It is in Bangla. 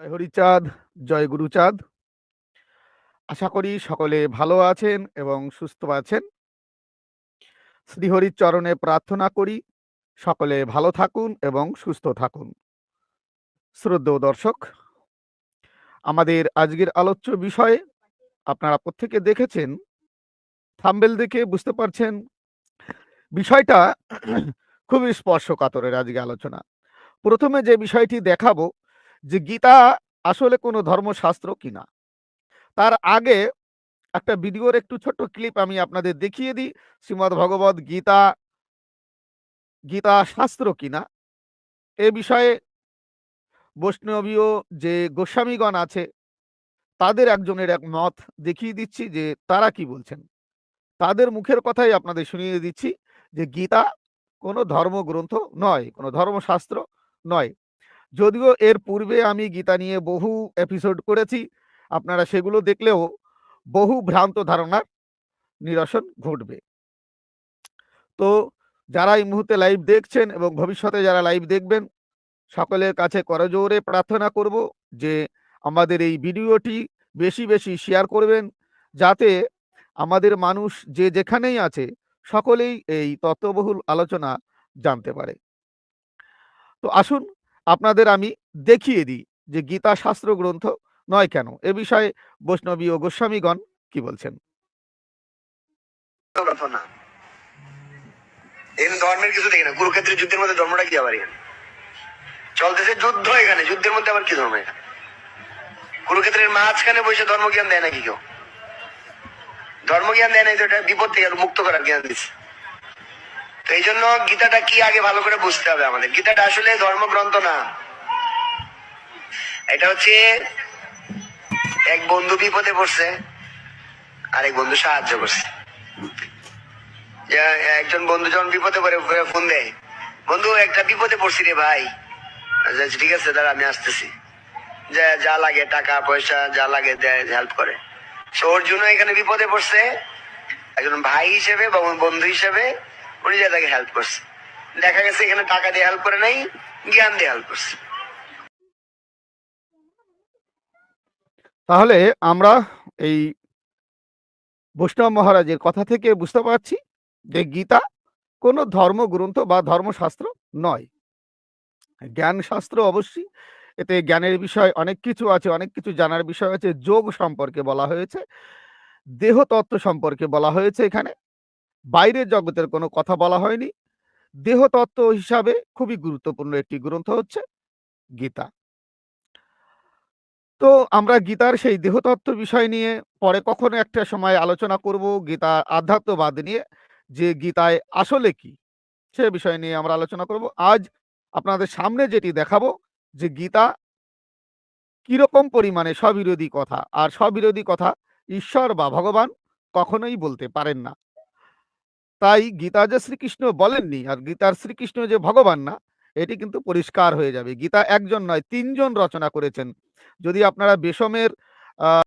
জয় হরিচাঁদ জয় গুরুচাঁদ আশা করি সকলে ভালো আছেন এবং সুস্থ আছেন। শ্রীহরির চরণে প্রার্থনা করি, সকলে ভালো থাকুন এবং সুস্থ থাকুন। শ্রদ্ধেয় দর্শক, আমাদের আজকের আলোচ্য বিষয়ে আপনারা প্রত্যেকে দেখেছেন, থাম্বেল দেখে বুঝতে পারছেন, বিষয়টা খুবই স্পর্শকাতরের আজকে আলোচনা। প্রথমে যে বিষয়টি দেখাবো যে গীতা আসলে কোনো ধর্মশাস্ত্র কিনা। তার আগে একটা ভিডিওর একটু ছোট্ট ক্লিপ আমি আপনাদের দেখিয়ে দিই। শ্রীমদ ভগবত গীতা গীতা শাস্ত্র কিনা। এ বিষয়ে বৈষ্ণবীয় যে গোস্বামীগণ আছে, তাদের একজনের এক মত দেখিয়ে দিচ্ছি যে তারা কি বলছেন। তাদের মুখের কথাই আপনাদের শুনিয়ে দিচ্ছি যে গীতা কোনো ধর্মগ্রন্থ নয়, কোনো ধর্মশাস্ত্র নয়। যদিও এর পূর্বে আমি গীতা নিয়ে বহু এপিসোড করেছি, আপনারা সেগুলো দেখলেও বহু ভ্রান্ত ধারণার নিরসন ঘটবে। তো যারা এই মুহূর্তে লাইভ দেখছেন এবং ভবিষ্যতে যারা লাইভ দেখবেন, সকলের কাছে করজোরে প্রার্থনা করব যে আমাদের এই ভিডিওটি বেশি বেশি শেয়ার করবেন, যাতে আমাদের মানুষ যে যেখানেই আছে, সকলেই এই তত্ত্ববহুল আলোচনা জানতে পারে। তো আসুন আপনাদের আমি দেখিয়ে দিই যে গীতা শাস্ত্র গ্রন্থ নয় কেন? এ বিষয়ে বৈষ্ণবী ও গোস্বামীগণ কি বলছেন? ধর্মের কিছু দেখি না। কুরুক্ষেত্রের যুদ্ধের মধ্যে ধর্মটা কি আবার চলতেছে যুদ্ধ এখানে। যুদ্ধের মধ্যে আবার কি ধর্ম এখানে? কুরুক্ষেত্রের মাঝখানে বসে ধর্ম জ্ঞান দেয় নাকি কেউ? ধর্ম জ্ঞান দেয় না এটা বিপদ থেকে মুক্ত করার জ্ঞান দিচ্ছে। তো এই জন্য গীতাটা কি আগে ভালো করে বুঝতে হবে আমাদের? গীতাটা আসলে ধর্মগ্রন্থ না। এটা হচ্ছে এক বন্ধু বিপদে পড়ছে, আরেক বন্ধু সাহায্য করছে। একজন বন্ধু যখন বিপদে পড়ে ফোন দেয়, বন্ধু, একটা বিপদে পড়ছি রে ভাই। ঠিক আছে দাদা আমি আসতেছি। যা যা লাগে, টাকা, পয়সা, যা লাগে দেয় হেল্প করে। জন্য এখানে বিপদে পড়ছে। একজন ভাই হিসেবে বা বন্ধু হিসেবে উনি যা তাকে হেল্প করছে। দেখা গেছে এখানে টাকা দিয়ে হেল্প করে নাই, জ্ঞান দিয়ে হেল্প করছে। তাহলে আমরা এই বৈষ্ণব মহারাজের কথা থেকে বুঝতে পারছি যে গীতা কোনো ধর্মগ্রন্থ বা ধর্মশাস্ত্র নয়। জ্ঞান শাস্ত্র অবশ্যই, এতে জ্ঞানের বিষয় অনেক কিছু আছে, অনেক কিছু জানার বিষয় আছে, যোগ সম্পর্কে বলা হয়েছে, দেহতত্ত্ব সম্পর্কে বলা হয়েছে এখানে। বাইরের জগতের কোনো কথা বলা হয়নি। দেহতত্ত্ব হিসাবে খুবই গুরুত্বপূর্ণ একটি গ্রন্থ হচ্ছে গীতা। তো আমরা গীতার সেই দেহতত্ত্ব বিষয় নিয়ে পরে কখনো একটা সময় আলোচনা করব গীতা আধ্যাত্মবাদ নিয়ে, যে গীতায় আসলে কি সে বিষয় নিয়ে আমরা আলোচনা করব। আজ আপনাদের সামনে যেটি দেখাবো, যে গীতা কীরকম পরিমাণে স্ববিরোধী কথা, আর স্ববিরোধী কথা ঈশ্বর বা ভগবান কখনোই বলতে পারেন না। তাই গীতা যে শ্রীকৃষ্ণ বলেননি আর গীতার শ্রীকৃষ্ণ যে ভগবান না, এটি কিন্তু পরিষ্কার হয়ে যাবে। গীতা একজন নয়, তিনজন রচনা করেছেন। যদি আপনারা বেশমের